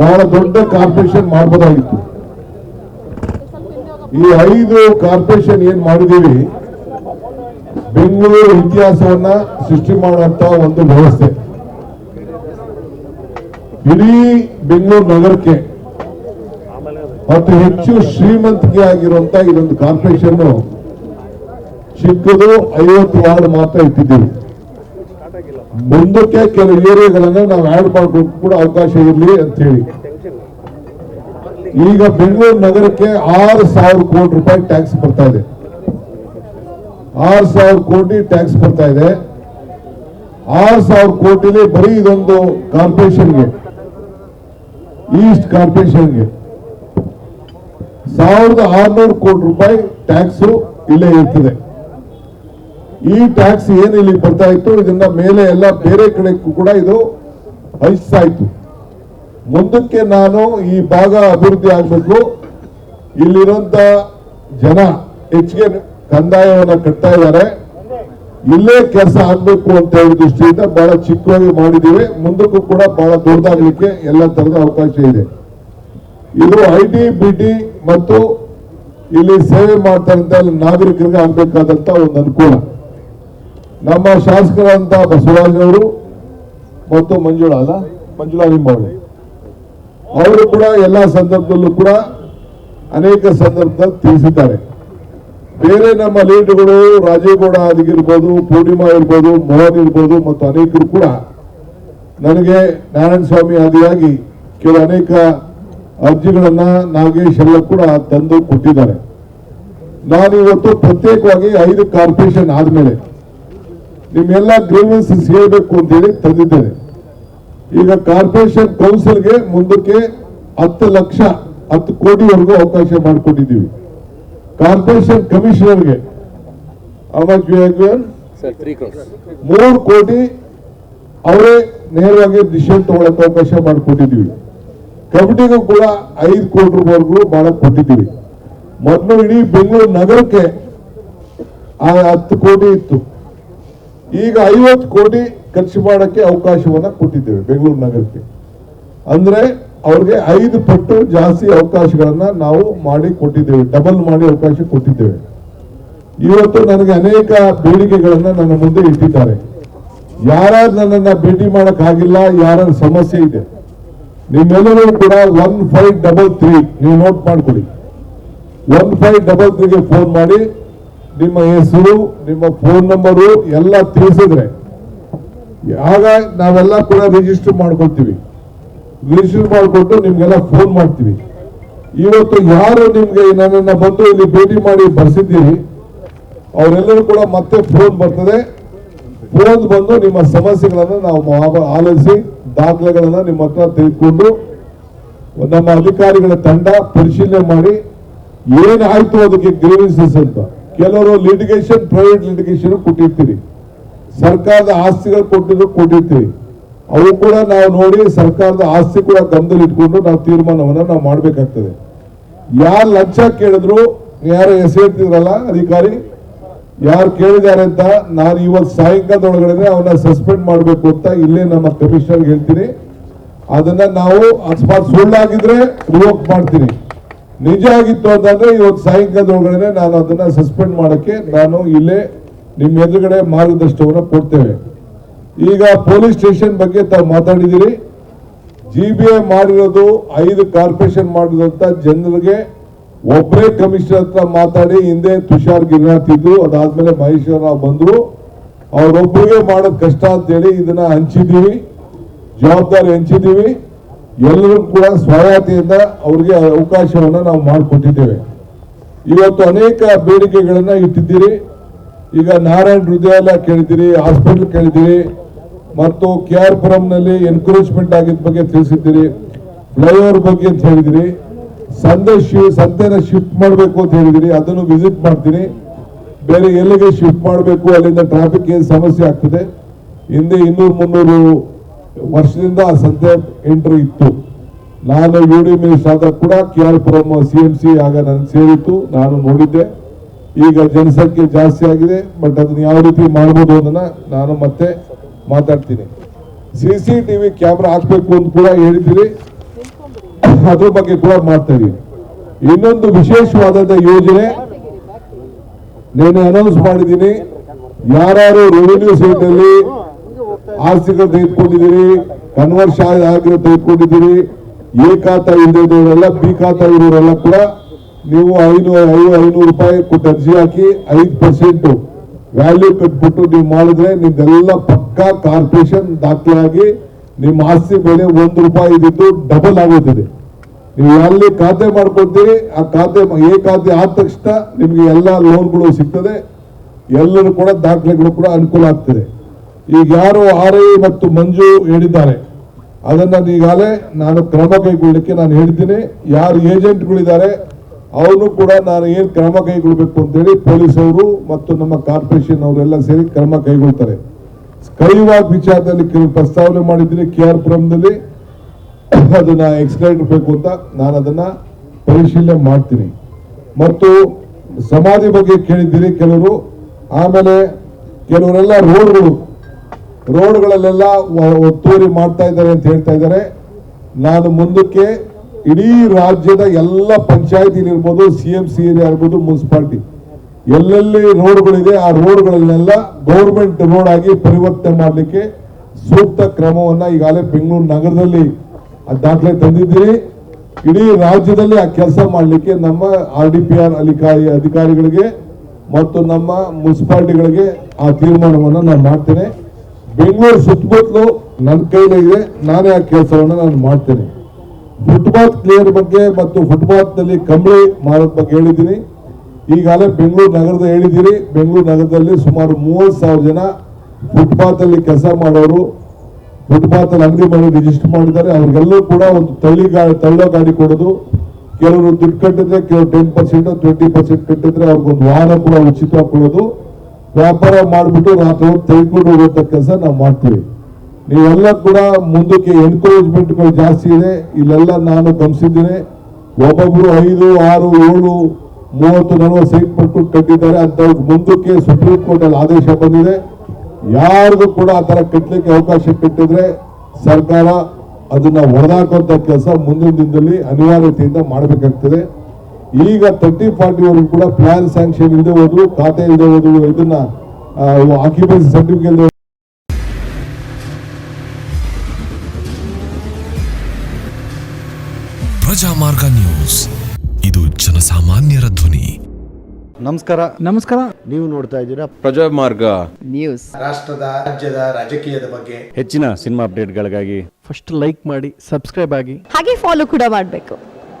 ಬಹಳ ದೊಡ್ಡ ಕಾರ್ಪೊರೇಷನ್ ಮಾಡಬಹುದಾಗಿತ್ತು ಈ ಐದು ಕಾರ್ಪೊರೇಷನ್ ಏನ್ ಮಾಡಿದೀವಿ ಬೆಂಗಳೂರು ಇತಿಹಾಸವನ್ನ ಸೃಷ್ಟಿ ಮಾಡುವಂತ ಒಂದು ವ್ಯವಸ್ಥೆ. ಇಡೀ ಬೆಂಗಳೂರು ನಗರಕ್ಕೆ ಅತಿ ಹೆಚ್ಚು ಶ್ರೀಮಂತಿಕೆ ಆಗಿರುವಂತ ಇದೊಂದು ಕಾರ್ಪೊರೇಷನ್ ಚಿಕ್ಕದು ಐವತ್ತು ವಾರ್ಡ್ ಮಾತ್ರ ಇಟ್ಟಿದ್ದೀವಿ. ಮುಂದಕ್ಕೆ ಕೆಲವು ಏರಿಯಾಗಳನ್ನ ನಾವು ಆಡ್ ಮಾಡ್ಕೊಂಡು ಕೂಡ ಅವಕಾಶ ಇರಲಿ ಅಂತ ಹೇಳಿ. ಈಗ ಬೆಂಗಳೂರು ನಗರಕ್ಕೆ ಆರು ಸಾವಿರ ಕೋಟಿ ರೂಪಾಯಿ ಟ್ಯಾಕ್ಸ್ ಬರ್ತಾ ಇದೆ. ಆರು ಸಾವಿರ ಕೋಟಿ ಟ್ಯಾಕ್ಸ್ ಬರ್ತಾ ಇದೆ. ಆರು ಸಾವಿರ ಕೋಟಿಲಿ ಬರೀ ಇದೊಂದು ಕಾರ್ಪೊರೇಷನ್ಗೆ ಈಸ್ಟ್ ಕಾರ್ಪೊರೇಷನ್ಗೆ ಸಾವಿರದ ಆರ್ನೂರು ಕೋಟಿ ರೂಪಾಯಿ ಟ್ಯಾಕ್ಸ್ ಇಲ್ಲೇ ಇರ್ತದೆ. ಈ ಟ್ಯಾಕ್ಸ್ ಏನು ಇಲ್ಲಿ ಬರ್ತಾ ಇತ್ತು? ಇದನ್ನ ಮೇಲೆ ಎಲ್ಲ ಬೇರೆ ಕಡೆ ಕೂಡ ಇದು ಹಂಚ್ತಾ ಇತ್ತು. ಮುಂದಕ್ಕೆ ನಾನು ಈ ಭಾಗ ಅಭಿವೃದ್ಧಿ ಆಗಬೇಕು. ಇಲ್ಲಿರುವಂತ ಜನ ಹೆಚ್ಚಿಗೆ ಕಂದಾಯವನ್ನ ಕಟ್ತಾ ಇದ್ದಾರೆ. ಇಲ್ಲೇ ಕೆಲಸ ಆಗ್ಬೇಕು ಅಂತ ಹೇಳಿದ ದೃಷ್ಟಿಯಿಂದ ಬಹಳ ಚಿಕ್ಕವಾಗಿ ಮಾಡಿದ್ದೀವಿ. ಮುಂದಕ್ಕೂ ಕೂಡ ಬಹಳ ದೊಡ್ಡದಾಗಲಿಕ್ಕೆ ಎಲ್ಲ ತರದ ಅವಕಾಶ ಇದೆ. ಇದು ಐ ಟಿ ಬಿ ಟಿ ಮತ್ತು ಇಲ್ಲಿ ಸೇವೆ ಮಾಡ್ತಾರಂತ ನಾಗರಿಕರಿಗೆ ಆಗ್ಬೇಕಾದಂತ ಒಂದು ಅನುಕೂಲ. ನಮ್ಮ ಶಾಸಕರಂತ ಬಸವರಾಜ್ ಅವರು ಮತ್ತು ಮಂಜುಳಾ ಅಲ್ಲ? ಮಂಜುಳಾ ನಿಂಬಾವಳಿ. ಅವರು ಕೂಡ ಎಲ್ಲ ಸಂದರ್ಭದಲ್ಲೂ ಕೂಡ ಅನೇಕ ಸಂದರ್ಭದಲ್ಲಿ ತಿಳಿಸಿದ್ದಾರೆ. ಬೇರೆ ನಮ್ಮ ಲೀಡರ್ಗಳು ರಾಜೇಗೌಡ ಆಗಿರ್ಬೋದು, ಪೂರ್ಣಿಮಾ ಇರ್ಬೋದು, ಮೋಹನ್ ಇರ್ಬೋದು ಮತ್ತು ಅನೇಕರು ಕೂಡ ನನಗೆ ನಾರಾಯಣ ಸ್ವಾಮಿ ಆದಿಯಾಗಿ ಕೆಲವು ಅನೇಕ ಅರ್ಜಿಗಳನ್ನು ನಾಗೇಶ್ ಎಲ್ಲ ಕೂಡ ತಂದು ಕೊಟ್ಟಿದ್ದಾರೆ. ನಾನು ಇವತ್ತು ಪ್ರತ್ಯೇಕವಾಗಿ ಐದು ಕಾರ್ಪೊರೇಷನ್ ಆದ್ಮೇಲೆ ನಿಮ್ಮೆಲ್ಲ ಗ್ರೀವೆನ್ಸಸ್ ಹೇಳ್ಬೇಕು ಅಂತೇಳಿ ತಂದಿದ್ದೇನೆ. ಈಗ ಕಾರ್ಪೊರೇಷನ್ ಕೌನ್ಸಿಲ್ಗೆ ಮುಂದಕ್ಕೆ ಹತ್ತು ಲಕ್ಷ ಹತ್ತು ಕೋಟಿವರೆಗೂ ಅವಕಾಶ ಮಾಡಿಕೊಟ್ಟಿದ್ದೀವಿ ಕಾರ್ಪೊರೇಷನ್ ಕಮಿಷನರ್ಗೆ ಮೂರು ಕೋಟಿ ಅವರೇ ನೇರವಾಗಿ ಡಿಸಿಷನ್ ತಗೊಳಕ್ಕೆ ಅವಕಾಶ ಮಾಡಿಕೊಟ್ಟಿದ್ದೀವಿ. ಕಮಿಟಿಗೂ ಕೂಡ ಐದು ಕೋಟಿ ರೂಪಾಯಿವರೆಗೂ ಮಾಡಕ್ ಕೊಟ್ಟಿದ್ದೀವಿ. ಮೊದಲು ಇಡೀ ಬೆಂಗಳೂರು ನಗರಕ್ಕೆ ಆ ಹತ್ತು ಕೋಟಿ ಇತ್ತು. ಈಗ ಐವತ್ತು ಕೋಟಿ ಖರ್ಚು ಮಾಡೋಕ್ಕೆ ಅವಕಾಶವನ್ನು ಕೊಟ್ಟಿದ್ದೇವೆ ಬೆಂಗಳೂರು ನಗರಕ್ಕೆ. ಅಂದರೆ ಅವ್ರಿಗೆ ಐದು ಪಟ್ಟು ಜಾಸ್ತಿ ಅವಕಾಶಗಳನ್ನು ನಾವು ಮಾಡಿ ಕೊಟ್ಟಿದ್ದೇವೆ ಡಬಲ್ ಮಾಡಿ ಅವಕಾಶ ಕೊಟ್ಟಿದ್ದೇವೆ. ಇವತ್ತು ನನಗೆ ಅನೇಕ ಬೇಡಿಕೆಗಳನ್ನು ನನ್ನ ಮುಂದೆ ಇಟ್ಟಿದ್ದಾರೆ. ಯಾರು ನನ್ನನ್ನ ಭೇಟಿ ಮಾಡೋಕ್ಕಾಗಿಲ್ಲ ಯಾರ ಸಮಸ್ಯೆ ಇದೆ, ನಿಮ್ಮೆಲ್ಲರೂ ಕೂಡ ಒನ್ ಫೈವ್ ಡಬಲ್ ತ್ರೀ ನೀವು ನೋಟ್ ಮಾಡ್ಕೊಳ್ಳಿ. ಒನ್ ಫೈವ್ ಡಬಲ್ ತ್ರೀಗೆ ಫೋನ್ ಮಾಡಿ ನಿಮ್ಮ ಹೆಸರು, ನಿಮ್ಮ ಫೋನ್ ನಂಬರು ಎಲ್ಲ ತಿಳಿಸಿದ್ರೆ, ಆಗ ನಾವೆಲ್ಲ ಕೂಡ ರಿಜಿಸ್ಟರ್ ಮಾಡ್ಕೊಳ್ತೀವಿ. ರಿಜಿಸ್ಟರ್ ಮಾಡಿಕೊಟ್ಟು ನಿಮ್ಗೆಲ್ಲ ಫೋನ್ ಮಾಡ್ತೀವಿ. ಇವತ್ತು ಯಾರು ನಿಮ್ಗೆ ನನ್ನ ಬಂದು ಇಲ್ಲಿ ಭೇಟಿ ಮಾಡಿ ಬರ್ಸಿದ್ದೀರಿ, ಅವರೆಲ್ಲರೂ ಕೂಡ ಮತ್ತೆ ಫೋನ್ ಬರ್ತದೆ. ಫೋನ್ ಬಂದು ನಿಮ್ಮ ಸಮಸ್ಯೆಗಳನ್ನ ನಾವು ಆಲಿಸಿ, ದಾಖಲೆಗಳನ್ನ ನಿಮ್ಮ ಹತ್ರ ತೆಗೆದುಕೊಂಡು ನಮ್ಮ ಅಧಿಕಾರಿಗಳ ತಂಡ ಪರಿಶೀಲನೆ ಮಾಡಿ, ಏನಾಯ್ತು ಅದಕ್ಕೆ ಗ್ರೀವೆನ್ಸಸ್ ಅಂತ. ಕೆಲವರು ಲಿಟಿಗೇಷನ್ ಪ್ರೈವೇಟ್ ಲಿಟಿಗೇಷನ್ ಕೊಟ್ಟಿರ್ತೀರಿ. ಸರ್ಕಾರದ ಆಸ್ತಿಗಳು ಕೊಟ್ಟಿದ್ರು ಕೊಟ್ಟಿರ್ತೀರಿ. ಅವು ಕೂಡ ನಾವು ನೋಡಿ ಸರ್ಕಾರದ ಆಸ್ತಿ ಕೂಡ ಗಮನದಲ್ಲಿ ಇಟ್ಕೊಂಡು ನಾವು ತೀರ್ಮಾನವನ್ನು ನಾವು ಮಾಡಬೇಕಾಗ್ತದೆ. ಯಾರು ಲಂಚ ಕೇಳಿದ್ರು, ಯಾರು ಹೆಸರಿರ್ತಿದ್ರಲ್ಲ ಅಧಿಕಾರಿ, ಯಾರು ಕೇಳಿದ್ದಾರೆ ಅಂತ ನಾನು ಇವತ್ತು ಸಾಯಂಕಾಲದೊಳಗಡೆ ಅವನ್ನ ಸಸ್ಪೆಂಡ್ ಮಾಡಬೇಕು ಅಂತ ಇಲ್ಲೇ ನಮ್ಮ ಕಮಿಷನರ್ಗೆ ಹೇಳ್ತೀನಿ. ಅದನ್ನ ನಾವು ಅಕಸ್ಮಾತ್ ಸುಳ್ಳಾಗಿದ್ರೆ ರಿವೋಕ್ ಮಾಡ್ತೀನಿ. ನಿಜ ಆಗಿತ್ತು ಅಂತಂದ್ರೆ ಇವತ್ತು ಸಾಯಂಕಾಲದ ಒಳಗಡೆ ನಾನು ಅದನ್ನ ಸಸ್ಪೆಂಡ್ ಮಾಡಕ್ಕೆ ನಾನು ಇಲ್ಲೇ ನಿಮ್ಮ ಎದುರುಗಡೆ ಮಾರ್ಗದರ್ಶನವನ್ನು ಕೊಡ್ತೇವೆ. ಈಗ ಪೊಲೀಸ್ ಸ್ಟೇಷನ್ ಬಗ್ಗೆ ತಾವು ಮಾತಾಡಿದಿರಿ ಜಿ ಬಿ ಎ ಮಾಡಿರೋದು ಐದು ಕಾರ್ಪೊರೇಷನ್ ಮಾಡಿದಂತ ಜನರಿಗೆ ಒಬ್ಬರೇ ಕಮಿಷನರ್ ಹತ್ರ ಮಾತಾಡಿ ಹಿಂದೆ ತುಷಾರ್ ಗಿರಿನಾಥ್ ಇದ್ರು, ಅದಾದ್ಮೇಲೆ ಮಹೇಶ್ವರ ರಾವ್ ಬಂದ್ರು. ಅವ್ರೊಬ್ಬರಿಗೆ ಮಾಡೋದು ಕಷ್ಟ ಅಂತೇಳಿ ಇದನ್ನ ಹಂಚಿದೀವಿ ಜವಾಬ್ದಾರಿ ಹಂಚಿದೀವಿ ಎಲ್ಲರೂ ಕೂಡ ಸ್ವಾಯತ್ತೆಯಿಂದ ಅವ್ರಿಗೆ ಅವಕಾಶವನ್ನು ನಾವು ಮಾಡಿಕೊಟ್ಟಿದ್ದೇವೆ. ಇವತ್ತು ಅನೇಕ ಬೇಡಿಕೆಗಳನ್ನು ಇಟ್ಟಿದ್ದೀರಿ. ಈಗ ನಾರಾಯಣ್ ಹೃದಯಾಲಯ ಕೇಳಿದ್ದೀರಿ, ಹಾಸ್ಪಿಟಲ್ ಕೇಳಿದ್ದೀರಿ, ಮತ್ತು ಕೆ ಆರ್ ಪುರಂನಲ್ಲಿ ಎನ್ಕರೇಜ್ಮೆಂಟ್ ಆಗಿದ್ದ ಬಗ್ಗೆ ತಿಳಿಸಿದ್ದೀರಿ, ಫ್ಲೈಓವರ್ ಬಗ್ಗೆ ಅಂತ ಹೇಳಿದಿರಿ ಸಂದೇಶ ಸಂತೆನ ಶಿಫ್ಟ್ ಮಾಡಬೇಕು ಅಂತ ಹೇಳಿದಿರಿ ಅದನ್ನು ವಿಸಿಟ್ ಮಾಡ್ತೀನಿ. ಬೇರೆ ಎಲ್ಲಿಗೆ ಶಿಫ್ಟ್ ಮಾಡಬೇಕು, ಅಲ್ಲಿಂದ ಟ್ರಾಫಿಕ್ ಏನು ಸಮಸ್ಯೆ ಆಗ್ತದೆ? ಹಿಂದೆ ಇನ್ನೂರು ಮುನ್ನೂರು ವರ್ಷದಿಂದ ಆ ಸಂತೆ ಎಂಟ್ರಿ ಇತ್ತು. ನಾನು ಯು ಡಿ ಮಿನಿಸ್ಟರ್ ಆದಾಗ ಕೂಡ K R Puram C M C ಆಗ ನನಗೆ ಸೇರಿತ್ತು ನಾನು ನೋಡಿದ್ದೆ. ಈಗ ಜನಸಂಖ್ಯೆ ಜಾಸ್ತಿ ಆಗಿದೆ ಬಟ್ ಅದನ್ನ ಯಾವ ರೀತಿ ಮಾಡ್ಬೋದು ಅದನ್ನ ನಾನು ಮತ್ತೆ ಮಾತಾಡ್ತೀನಿ. ಸಿ ಸಿ ಟಿವಿ ಕ್ಯಾಮ್ರಾ ಹಾಕ್ಬೇಕು ಅಂತ ಕೂಡ ಹೇಳಿದ್ದೀರಿ. ಅದ್ರ ಬಗ್ಗೆ ಕೂಡ ಮಾಡ್ತಾ ಇನ್ನೊಂದು ವಿಶೇಷವಾದಂಥ ಯೋಜನೆ ನೀನು ಅನೌನ್ಸ್ ಮಾಡಿದ್ದೀನಿ. ಯಾರು ರೆವಿನ್ಯೂ ಅಲ್ಲಿ ಆಸ್ತಿಗಳು ತೆಗೆದುಕೊಂಡಿದ್ದೀರಿ ಕನ್ವರ್ಷ ಆಗಿರೋ ತೆಗೆದುಕೊಂಡಿದ್ದೀರಿ, ಎ ಖಾತಾ ಇಲ್ಲದವರೆಲ್ಲ ಬಿ ಖಾತಾ ಇರೋರೆಲ್ಲ ಕೂಡ ನೀವು ಐನೂರು ಐದು ಐನೂರು ರೂಪಾಯಿ ಕೊಟ್ಟು ಅರ್ಜಿ ಹಾಕಿ ಐದು ಪರ್ಸೆಂಟ್ ವ್ಯಾಲ್ಯೂ ಕಟ್ಬಿಟ್ಟು ನೀವು ಮಾಡಿದ್ರೆ ನಿಮ್ದೆಲ್ಲ ಪಕ್ಕಾ ಕಾರ್ಪೊರೇಷನ್ ದಾಖಲಾಗಿ ನಿಮ್ಮ ಆಸ್ತಿ ಬೆಲೆ ಒಂದು ರೂಪಾಯಿ ಇದ್ದು ಡಬಲ್ ಆಗುತ್ತದೆ ನೀವು ಎಲ್ಲಿ ಖಾತೆ ಮಾಡ್ಕೊಳ್ತೀರಿ ಆ ಖಾತೆ ಎ ಖಾತೆ ಆದ ತಕ್ಷಣ ನಿಮಗೆ ಎಲ್ಲ ಲೋನ್ಗಳು ಸಿಗ್ತದೆ. ಎಲ್ಲರೂ ಕೂಡ ದಾಖಲೆಗಳು ಕೂಡ ಅನುಕೂಲ ಆಗ್ತದೆ. ಈಗ ಯಾರು ಆರ್ ಮತ್ತು ಮಂಜು ಹೇಳಿದ್ದಾರೆ, ಅದನ್ನ ಈಗಾಗಲೇ ನಾನು ಕ್ರಮ ಕೈಗೊಳ್ಳಲಿಕ್ಕೆ ನಾನು ಹೇಳ್ತೀನಿ ಯಾರು ಏಜೆಂಟ್ಗಳಿದ್ದಾರೆ, ಅವನು ಕೂಡ ನಾನು ಏನ್ ಕ್ರಮ ಕೈಗೊಳ್ಬೇಕು ಅಂತೇಳಿ ಪೊಲೀಸ್ ಅವರು ಮತ್ತು ನಮ್ಮ ಕಾರ್ಪೊರೇಷನ್ ಅವರೆಲ್ಲ ಸೇರಿ ಕ್ರಮ ಕೈಗೊಳ್ತಾರೆ. ಕೈವಾಗ್ ವಿಚಾರದಲ್ಲಿ ಕೆಲವು ಪ್ರಸ್ತಾವನೆ ಮಾಡಿದ್ದೀನಿ ಕೆ ಆರ್ ಪುರಂದಲ್ಲಿ ಅದನ್ನ ಬೇಕು ಅಂತ ನಾನು ಅದನ್ನ ಪರಿಶೀಲನೆ ಮಾಡ್ತೀನಿ. ಮತ್ತು ಸಮಾಧಿ ಬಗ್ಗೆ ಕೇಳಿದ್ದೀರಿ ಕೆಲವರು. ಆಮೇಲೆ ಕೆಲವರೆಲ್ಲ ರೋಡ್ಗಳು ರೋಡ್ಗಳಲ್ಲೆಲ್ಲ ಒತ್ತುವರಿ ಮಾಡ್ತಾ ಇದ್ದಾರೆ ಅಂತ ಹೇಳ್ತಾ ಇದ್ದಾರೆ. ನಾನು ಮುಂದಕ್ಕೆ ಇಡೀ ರಾಜ್ಯದ ಎಲ್ಲ ಪಂಚಾಯತಿ ಇರ್ಬೋದು, ಸಿ ಎಂ ಸಿ ಏರಿಯಾ ಇರ್ಬೋದು, ಮುನ್ಸಿಪಾಲ್ಟಿ. ಎಲ್ಲೆಲ್ಲಿ ರೋಡ್ಗಳಿದೆ, ಆ ರೋಡ್ಗಳನ್ನೆಲ್ಲ ಗೌರ್ಮೆಂಟ್ ರೋಡ್ ಆಗಿ ಪರಿವರ್ತನೆ ಮಾಡಲಿಕ್ಕೆ ಸೂಕ್ತ ಕ್ರಮವನ್ನ ಈಗಾಗಲೇ ಬೆಂಗಳೂರು ನಗರದಲ್ಲಿ ದಾಖಲೆ ತಂದಿದ್ದೀರಿ. ಇಡೀ ರಾಜ್ಯದಲ್ಲಿ ಆ ಕೆಲಸ ಮಾಡಲಿಕ್ಕೆ ನಮ್ಮ ಆರ್ ಡಿ ಪಿ ಆರ್ ಅಧಿಕಾರಿ ಅಧಿಕಾರಿಗಳಿಗೆ ಮತ್ತು ನಮ್ಮ ಮುನ್ಸಿಪಾಲ್ಟಿಗಳಿಗೆ ಆ ತೀರ್ಮಾನವನ್ನು ನಾನು ಮಾಡ್ತೇನೆ. ಬೆಂಗಳೂರು ಸುತ್ತಮುತ್ತಲು ನನ್ನ ಕೈಲಿದೆ ನಾನೇ ಆ ಕೆಲಸವನ್ನು ನಾನು ಮಾಡ್ತೇನೆ. ಫುಟ್ಪಾತ್ ಕ್ಲಿಯರ್ ಬಗ್ಗೆ ಮತ್ತು ಫುಟ್ಪಾತ್ನಲ್ಲಿ ಕಂಬಳಿ ಮಾರೋದ್ ಬಗ್ಗೆ ಹೇಳಿದ್ದೀನಿ. ಈಗಾಗಲೇ ಬೆಂಗಳೂರು ನಗರದ ಹೇಳಿದ್ದೀರಿ. ಬೆಂಗಳೂರು ನಗರದಲ್ಲಿ ಸುಮಾರು ಮೂವತ್ತು ಸಾವಿರ ಜನ ಫುಟ್ಪಾತ್ ಅಲ್ಲಿ ಕೆಲಸ ಮಾಡೋರು ಫುಟ್ಪಾತ್ ಅಲ್ಲಿ ಅಂಗಡಿ ಮಾಡಿ ರಿಜಿಸ್ಟರ್ ಮಾಡಿದ್ದಾರೆ. ಅವ್ರಿಗೆಲ್ಲೂ ಕೂಡ ಒಂದು ತಳ್ಳಿ ಗಾಡಿ ತಳ್ಳೋ ಗಾಡಿ ಕೊಡೋದು. ಕೆಲವರು ದುಡ್ಡು ಕಟ್ಟಿದ್ರೆ, ಕೆಲವರು ಟೆನ್ ಪರ್ಸೆಂಟ್ ಟ್ವೆಂಟಿ ಪರ್ಸೆಂಟ್ ಕಟ್ಟಿದ್ರೆ ಅವ್ರಿಗೊಂದು ವಾಹನ ಕೂಡ ಉಚಿತವಾಗಿ ಕೊಡೋದು. ವ್ಯಾಪಾರ ಮಾಡಿಬಿಟ್ಟು ರಾತ್ರಿ ತೆಗೆದುಕೊಂಡು ಹೋಗುವಂತ ಕೆಲಸ ನಾವು ಮಾಡ್ತೀವಿ. ನೀವೆಲ್ಲ ಕೂಡ ಮುಂದಕ್ಕೆ ಎನ್ಕರೇಜ್ಮೆಂಟ್ಗಳು ಜಾಸ್ತಿ ಇದೆ. ಇಲ್ಲೆಲ್ಲ ನಾನು ಗಮನಿಸಿದ್ದೀನಿ, ಒಬ್ಬೊಬ್ರು ಐದು, ಆರು, ಏಳು, ಮೂವತ್ತು, ನಲವತ್ತು ಸೀಟ್ ಪಟ್ಟು ಕಟ್ಟಿದ್ದಾರೆ ಅಂತ ಮುಂದಕ್ಕೆ ಸುಪ್ರೀಂ ಕೋರ್ಟ್ ಅಲ್ಲಿ ಆದೇಶ ಬಂದಿದೆ. ಯಾರಿಗೂ ಕೂಡ ಆ ಥರ ಕಟ್ಟಲಿಕ್ಕೆ ಅವಕಾಶ ಕಟ್ಟಿದ್ರೆ ಸರ್ಕಾರ ಅದನ್ನ ಹೊಡೆದಾಕುವಂತ ಕೆಲಸ ಮುಂದಿನ ದಿನದಲ್ಲಿ ಅನಿವಾರ್ಯತೆಯಿಂದ ಮಾಡಬೇಕಾಗ್ತದೆ. ಈಗ ತರ್ಟಿ ಫಾರ್ಟಿ ವರೆಗೂ ಕೂಡ ಪ್ಲಾನ್ ಸ್ಯಾಂಕ್ಷನ್ ಇಲ್ಲದೆ ಹೋದ್ರು ಖಾತೆ ಇಲ್ಲದೆ ಹೋದ್ರು ಇದನ್ನ ಆಕ್ಯುಪೆನ್ಸಿ ಸರ್ಟಿಫಿಕೇಟ್ ಪ್ರಜಾಮಾರ್ಗ ನ್ಯೂಸ್. ಇದು ಜನಸಾಮಾನ್ಯರ ಧ್ವನಿ. ನಮಸ್ಕಾರ. ನಮಸ್ಕಾರ. ನೀವು ನೋಡ್ತಾ ಇದ್ದೀರಾ ಪ್ರಜಾಮಾರ್ಗ ನ್ಯೂಸ್. ರಾಷ್ಟ್ರದ ರಾಜ್ಯದ ರಾಜಕೀಯದ ಬಗ್ಗೆ. ಹೆಚ್ಚಿನ ಸಿನಿಮಾ ಅಪ್ಡೇಟ್ಗಳಿಗಾಗಿ ಫಸ್ಟ್ ಲೈಕ್ ಮಾಡಿ ಸಬ್ಸ್ಕ್ರೈಬ್ ಆಗಿ. ಹಾಗೆ ಫಾಲೋ ಕೂಡ ಮಾಡಬೇಕು.